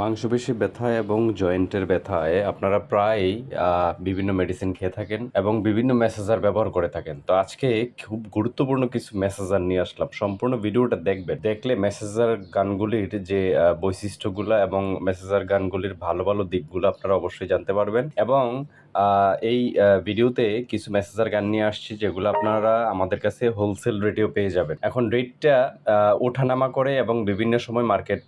মাংসপেশি ব্যথা এবং জয়েন্টের ব্যথায় আপনারা প্রায়ই বিভিন্ন মেডিসিন খেয়ে থাকেন এবং বিভিন্ন মেসেজার ব্যবহার করে থাকেন। তো আজকে খুব গুরুত্বপূর্ণ কিছু মেসেজার নিয়ে আসলাম। সম্পূর্ণ ভিডিওটা দেখবেন। দেখলে মেসেজার গানগুলির যে বৈশিষ্ট্যগুলো এবং মেসেজার গানগুলির ভালো ভালো দিকগুলো আপনারা অবশ্যই জানতে পারবেন এবং এই ভিডিওতে কিছু মেসেজার গান নিয়ে আসছি যেগুলো আপনারা আমাদের কাছে হোলসেল রেটেও পেয়ে যাবেন। এখন রেটটা ওঠানামা করে এবং বিভিন্ন সময় মার্কেট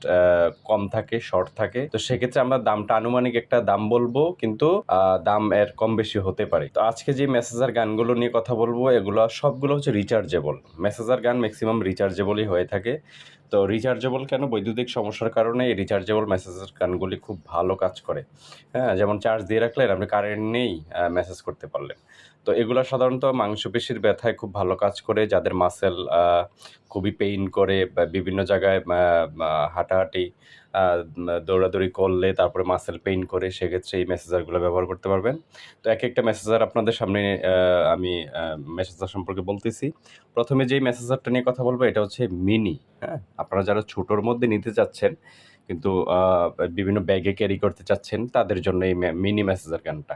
কম থাকে শর্ট থাকে। তো সেক্ষেত্রে আমরা দামটা আনুমানিক একটা দাম বলব, কিন্তু দাম এর কম বেশি হতে পারে। তো আজকে যে মেসেজার গানগুলো নিয়ে কথা বলব, এগুলো সবগুলো হচ্ছে রিচার্জেবল মেসেজার গান ম্যাক্সিমাম রিচার্জেবলই হয়ে থাকে। তো রিচার্জেবল কেন? বৈদ্যুতিক সমস্যার কারণে এই রিচার্জেবল মেসেজের গানগুলি খুব ভালো কাজ করে। হ্যাঁ যেমন চার্জ দিয়ে রাখলেন, আপনি কারেন্ট নেই মেসেজ করতে পারলেন। তো এগুলো সাধারণত মাংসপেশির ব্যথায় খুব ভালো কাজ করে, যাদের মাসেল খুবই পেইন করে বিভিন্ন জায়গায় হাঁটাহাঁটি দৌড়াদৌড়ি করলে তারপরে মাসেল পেইন করে, সেক্ষেত্রে এই মেসেজারগুলো ব্যবহার করতে পারবেন। তো এক একটা মেসেজার আপনাদের সামনে আমি মেসেজার সম্পর্কে বলতেছি। প্রথমে যেই মেসেজারটা নিয়ে কথা বলব, এটা হচ্ছে মিনি হ্যাঁ? আপনারা যারা ছোটোর মধ্যে নিতে চাচ্ছেন, কিন্তু বিভিন্ন ব্যাগে ক্যারি করতে চাচ্ছেন, তাদের জন্য এই মিনি মেসেজার গানটা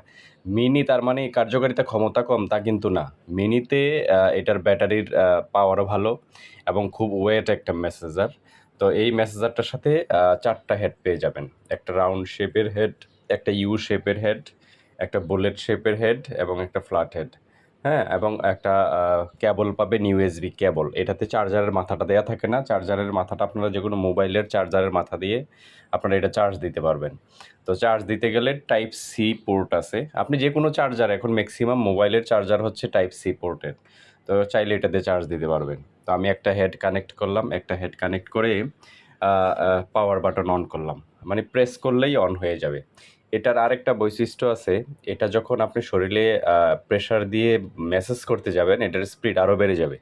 মিনি তার মানে কার্যকারিতা ক্ষমতা কম, তা কিন্তু না। মিনিতে এটার ব্যাটারির পাওয়ারও ভালো এবং খুব ওয়েট একটা মেসেজার তো এই মেসেজারটার সাথে চারটা হেড পেয়ে যাবেন। একটা রাউন্ড শেপের হেড একটা ইউ শেপের হেড একটা বুলেট শেপের হেড এবং একটা ফ্ল্যাট হেড হ্যাঁ এবং একটা কেবল পাবেন ইউএসবি ক্যাবল এটাতে চার্জারের মাথাটা দেওয়া থাকে না। চার্জারের মাথাটা আপনারা যে কোনো মোবাইলের চার্জারের মাথা দিয়ে আপনারা এটা চার্জ দিতে পারবেন। তো চার্জ দিতে গেলে টাইপ সি পোর্ট আছে। আপনি যে কোনো চার্জার এখন ম্যাক্সিমাম মোবাইলের চার্জার হচ্ছে টাইপ সি পোর্টের তো চাইলে এটাতে চার্জ দিতে পারবেন। তো আমি একটা হেড কানেক্ট করলাম, একটা হেড কানেক্ট করে পাওয়ার বাটন অন করলাম। মানে প্রেস করলেই অন হয়ে যাবে। এটার আরেকটা বৈশিষ্ট্য আছে, এটা যখন আপনি শরীরে প্রেশার দিয়ে মেসেজ করতে যাবেন, এটার স্পিড আরও বেড়ে যাবে।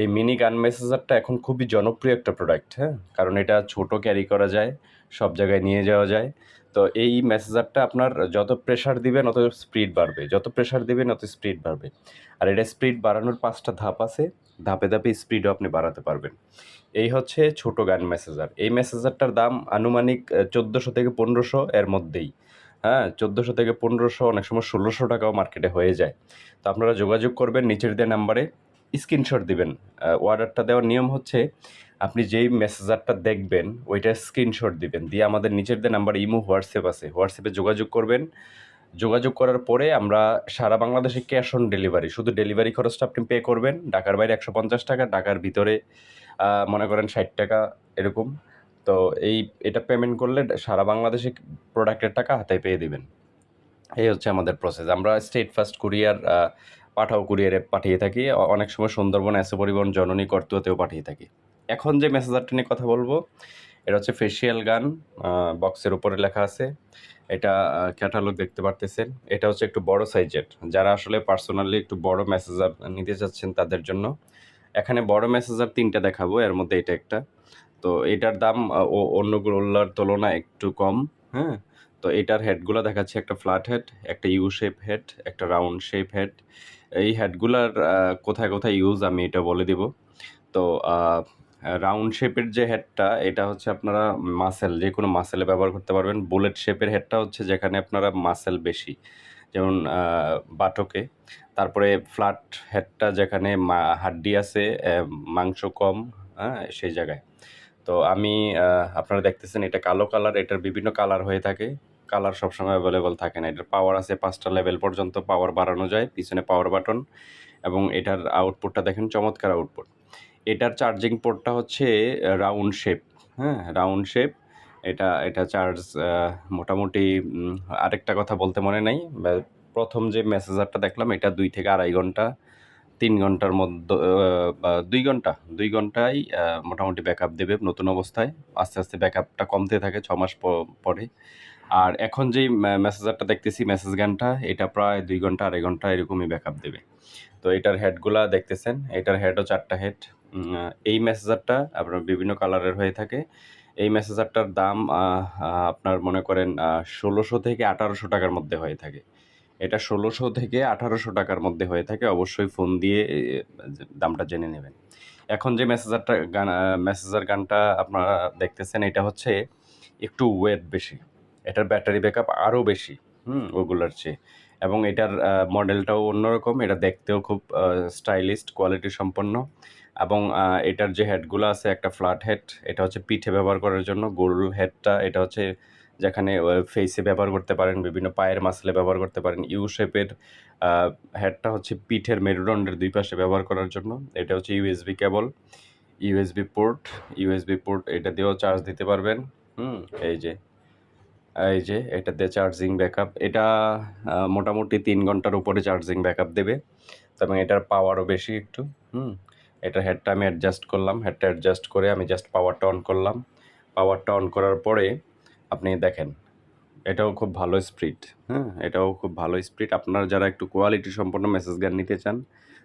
এই মিনি গান মেসেজারটা এখন খুবই জনপ্রিয় একটা প্রোডাক্ট হ্যাঁ? কারণ এটা ছোট ক্যারি করা যায়, সব জায়গায় নিয়ে যাওয়া যায়। তো এই মেসেজারটা আপনার যত প্রেশার দিবেন, অত স্পিড বাড়বে। যত প্রেশার দিবেন, অত স্পিড বাড়বে। আর এটা স্পিড বাড়ানোর পাঁচটা ধাপ আছে। ধাপে ধাপে স্পিডও আপনি বাড়াতে পারবেন। এই হচ্ছে ছোট গান মেসেজার এই মেসেজারটার দাম আনুমানিক চোদ্দোশো থেকে পনেরোশো এর মধ্যেই। হ্যাঁ চোদ্দোশো থেকে পনেরোশো, অনেক সময় ষোলোশো টাকাও মার্কেটে হয়ে যায়। তো আপনারা যোগাযোগ করবেন নিচের দিয়ে নাম্বারে স্ক্রিনশট দিবেন। অর্ডারটা দেওয়ার নিয়ম হচ্ছে আপনি যেই মেসেজারটা দেখবেন, ওইটার স্ক্রিনশট দিবেন। দিয়ে আমাদের নিচের দিয়ে নাম্বার ইমো, হোয়াটসঅ্যাপ আছে। হোয়াটসঅ্যাপে যোগাযোগ করবেন। যোগাযোগ করার পরে আমরা সারা বাংলাদেশে ক্যাশ অন ডেলিভারি শুধু ডেলিভারি খরচটা আপনি পে করবেন। ঢাকার বাইরে একশো পঞ্চাশ টাকা, ঢাকার ভিতরে মনে করেন ষাট টাকা, এরকম। তো এই, এটা পেমেন্ট করলে সারা বাংলাদেশে প্রোডাক্টের টাকা হাতে পেয়ে দিবেন। এই হচ্ছে আমাদের প্রসেস আমরা স্টেট ফার্স্ট কুরিয়ার পাঠাও কুরিয়ারে পাঠিয়ে থাকি। অনেক সময় সুন্দরবন, এসে পরিবহন, জননী, কর্তুয়াতেও পাঠিয়ে থাকি। এখন যে মেসেজারটা নিয়ে কথা বলব, এটা হচ্ছে ফেসিয়াল গান বক্সের উপরে লেখা আছে। এটা ক্যাটালগ দেখতে পারতেছেন। এটা হচ্ছে একটু বড় সাইজের যারা আসলে পার্সোনালি একটু বড় মেসেজার নিতে চাচ্ছেন তাদের জন্য, এখানে বড় মেসেজার তিনটা দেখাবো, এর মধ্যে এটা একটা। তো এটার দাম ও অন্যগুলোর তুলনায় একটু কম হ্যাঁ? তো এটার হেডগুলো দেখাচ্ছে একটা ফ্ল্যাট হেড একটা ইউ শেপ হেড একটা রাউন্ড শেপ হেড এই হেডগুলার কোথায় কোথায় ইউজ আমি এটা বলে দিব। তো রাউন্ড শেপের যে হেডটা এটা হচ্ছে আপনারা মাসেল যে কোনো মাসেলে ব্যবহার করতে পারবেন। বুলেট শেপের হেডটা হচ্ছে যেখানে আপনারা মাসেল বেশি। যেমন বাটকে। তারপরে ফ্ল্যাট হেডটা যেখানে হাড্ডি আছে মাংস কম হ্যাঁ সেই জায়গায়। তো আমি আপনারা দেখতেছেন, এটা কালো কালার এটার বিভিন্ন কালার হয়ে থাকে। কালার সবসময় অ্যাভেলেবল থাকে না। এটার পাওয়ার আছে পাঁচটা লেভেল পর্যন্ত পাওয়ার বাড়ানো যায়, পিছনে পাওয়ার বাটন এবং এটার আউটপুটটা দেখেন, চমৎকার আউটপুট এটার চার্জিং পোর্টটা হচ্ছে রাউন্ড শেপ হ্যাঁ রাউন্ড শেপ এটা এটা চার্জ মোটামুটি আরেকটা কথা বলতে মনে নাই। প্রথম যে মেসেজারটা দেখলাম, এটা দুই থেকে আড়াই ঘণ্টা, তিন ঘণ্টার মধ্যে বা দুই ঘণ্টা, দুই ঘন্টায় মোটামুটি ব্যাকআপ দেবে নতুন অবস্থায়। আস্তে আস্তে ব্যাকআপটা কমতে থাকে ছ মাস পরে। আর এখন যেই মেসেজারটা দেখতেছি মেসেজ গানটা, এটা প্রায় দুই ঘণ্টা, আড়াই ঘণ্টা এরকমই ব্যাকআপ দেবে। তো এটার হেডগুলা দেখতেছেন, এটার হেডও চারটা হেড এই মেসেজারটা আপনার বিভিন্ন কালারের হয়ে থাকে। এই মেসেজারটার দাম আপনার মনে করেন ষোলোশো থেকে আঠারোশো টাকার মধ্যে হয়ে থাকে। এটা ষোলোশো থেকে আঠারোশো টাকার মধ্যে হয়ে থাকে। অবশ্যই ফোন দিয়ে দামটা জেনে নেবেন। এখন যে মেসেজারটা গান মেসেজার গানটা আপনারা দেখতেছেন, এটা হচ্ছে একটু ওয়েট বেশি। এটার ব্যাটারি ব্যাকআপ আরও বেশি, হুম, ওগুলোর চেয়ে। এবং এটার মডেলটাও অন্যরকম এটা দেখতেও খুব স্টাইলিস্ট, কোয়ালিটি সম্পন্ন। এবং এটার যে হেডগুলো আছে, একটা ফ্ল্যাট হেড, এটা হচ্ছে পিঠে ব্যবহার করার জন্য গোল হেডটা, এটা হচ্ছে যেখানে ফেসে ব্যবহার করতে পারেন, বিভিন্ন পায়ের মাসলে ব্যবহার করতে পারেন ইউ শেপের হেডটা হচ্ছে পিঠের মেরুদণ্ডের দুই পাশে ব্যবহার করার জন্য, এটা হচ্ছে USB cable USB port USB port এটা দিয়েও চার্জ দিতে পারবেন, হুম, এই যে এই যে, এটা দিয়ে চার্জিং ব্যাকআপ এটা মোটামুটি তিন ঘণ্টার উপরে চার্জিং ব্যাকআপ দেবে। তবে এটার পাওয়ারও বেশি একটু, হুম। এটার হেডটা আমি অ্যাডজাস্ট করলাম। হেডটা অ্যাডজাস্ট করে আমি জাস্ট পাওয়ারটা অন করলাম। পাওয়ারটা অন করার পরে আপনি দেখেন, এটাও খুব ভালো স্পিড হ্যাঁ এটাও খুব ভালো স্পিড আপনারা যারা একটু কোয়ালিটি সম্পন্ন মেসেজ গান নিতে চান,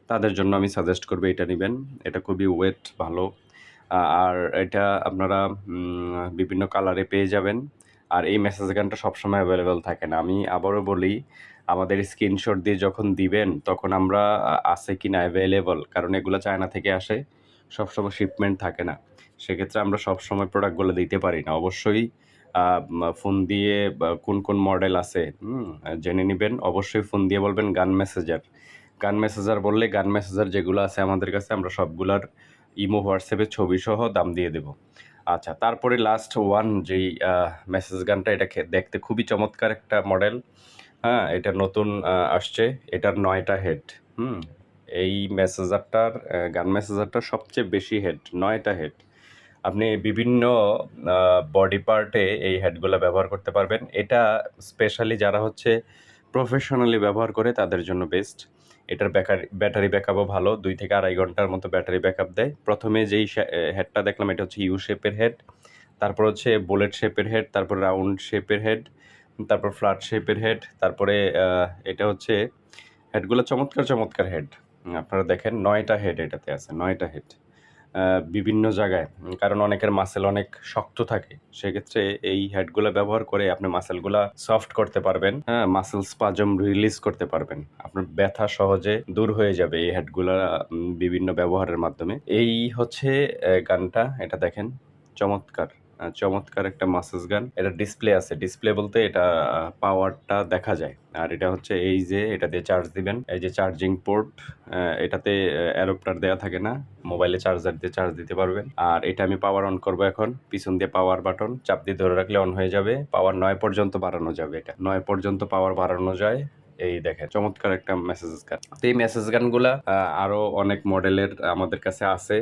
তাদের জন্য আমি সাজেস্ট করব এটা নেবেন। এটা খুবই ওয়েট ভালো। আর এটা আপনারা বিভিন্ন কালারে পেয়ে যাবেন। আর এই মেসেজ গানটা সবসময় অ্যাভেলেবেল থাকে না। আমি আবারও বলি, আমাদের স্ক্রিনশট দিয়ে যখন দিবেন, তখন আমরা আছে কি না অ্যাভেলেবল কারণ এগুলো চায়না থেকে আসে, সবসময় শিপমেন্ট থাকে না। সেক্ষেত্রে আমরা সবসময় প্রোডাক্টগুলো দিতে পারি না। অবশ্যই ফোন দিয়ে কোন কোন মডেল আছে জেনে নেবেন। অবশ্যই ফোন দিয়ে বলবেন গান মেসেজার গান মেসেজার বললে গান মেসেজার যেগুলো আছে আমাদের কাছে, আমরা সবগুলার ইমো হোয়াটসঅ্যাপে ছবি সহ দাম দিয়ে দেব। আচ্ছা তারপরে লাস্ট ওয়ান যেই মেসেজ গানটা, এটা দেখতে খুবই চমৎকার একটা মডেল হ্যাঁ এটা নতুন আসছে। এটার নয়টা হেড হুম? এই মেসেজারটার গান মেসেজারটার সবচেয়ে বেশি হেড নয়টা হেড আপনি বিভিন্ন বডি পার্টে এই হেডগুলো ব্যবহার করতে পারবেন। এটা স্পেশালি যারা হচ্ছে প্রফেশনালি ব্যবহার করে, তাদের জন্য বেস্ট এটার ব্যাটারি ব্যাটারি ব্যাকআপও ভালো, দুই থেকে আড়াই ঘণ্টার মতো ব্যাটারি ব্যাকআপ দেয়। প্রথমে যেই হেডটা দেখলাম, এটা হচ্ছে ইউ শেপের হেড তারপর হচ্ছে বুলেট শেপের হেড তারপর রাউন্ড শেপের হেড তারপর ফ্ল্যাট শেপের হেড তারপরে এটা হচ্ছে হেডগুলো চমৎকার চমৎকার হেড আপনারা দেখেন, নয়টা হেড এটাতে আছে, নয়টা হেড বিভিন্ন জায়গায়, কারণ অনেকের মাসেল অনেক শক্ত থাকে। সেক্ষেত্রে এই হেডগুলো ব্যবহার করে আপনি মাসেলগুলা সফট করতে পারবেন হ্যাঁ মাসেল স্পাজম রিলিজ করতে পারবেন। আপনার ব্যথা সহজে দূর হয়ে যাবে এই হেডগুলা বিভিন্ন ব্যবহারের মাধ্যমে। এই হচ্ছে গানটা, এটা দেখেন, চমৎকার। চমৎকার একটা মাসেজ গান। এটা ডিসপ্লে আছে। ডিসপ্লে বলতে এটা পাওয়ারটা দেখা যায়। আর এটা হচ্ছে এই যে, এটা দিয়ে চার্জ দিবেন। এই যে চার্জিং পোর্ট এটাতে অ্যাডাপ্টার দেওয়া থাকে না। মোবাইলে চার্জার দিয়ে চার্জ দিতে পারবেন। আর এটা আমি পাওয়ার অন করব এখন। পিছন দিয়ে পাওয়ার বাটন চাপ দিয়ে ধরে রাখলে অন হয়ে যাবে। পাওয়ার নয় পর্যন্ত বাড়ানো যাবে এটা। নয় পর্যন্ত পাওয়ার বাড়ানো যায়। এই দেখেন, চমৎকার একটা মেসেজ গান। তো এই মেসেজ গানগুলা গুলা আরও অনেক মডেলের আমাদের কাছে আছে।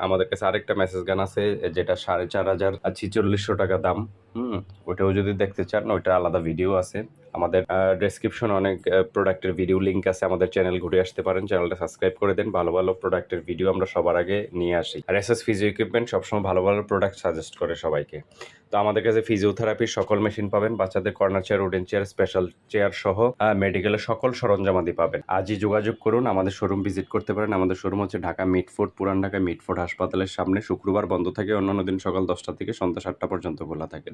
আমাদের কাছে আরেকটা মেসেজ গান আছে, যেটা সাড়ে চার হাজার ছিচল্লিশশো টাকা দাম। হুম ওটাও যদি দেখতে চান, ওইটা আলাদা ভিডিও আছে। আমাদের ডেসক্রিপশন অনেক প্রোডাক্টের ভিডিও লিংক আছে, আমাদের চ্যানেল ঘুরে আসতে পারেন চ্যানেলটা সাবস্ক্রাইব করে দেন, ভালো ভালো প্রোডাক্টের ভিডিও আমরা সবার আগে নিয়ে আসি। আর এস এস ফিজিও ইকুইপমেন্ট সবসময় ভালো ভালো প্রোডাক্ট সাজেস্ট করে সবাইকে। তো আমাদের কাছে ফিজিওথেরাপির সকল মেশিন পাবেন, বাচ্চাদের corner chair wooden chair special chair সহ মেডিকেলের সকল সরঞ্জামাদি পাবেন। আজই যোগাযোগ করুন, আমাদের শোরুম ভিজিট করতে পারেন। আমাদের শোরুম হচ্ছে ঢাকা মিটফোর্ট পুরান ঢাকা মিটফোর্ট হাসপাতালের সামনে, শুক্রবার বন্ধ থাকে, অন্যান্য দিন সকাল দশটা থেকে সন্ধ্যা সাতটা পর্যন্ত খোলা থাকে।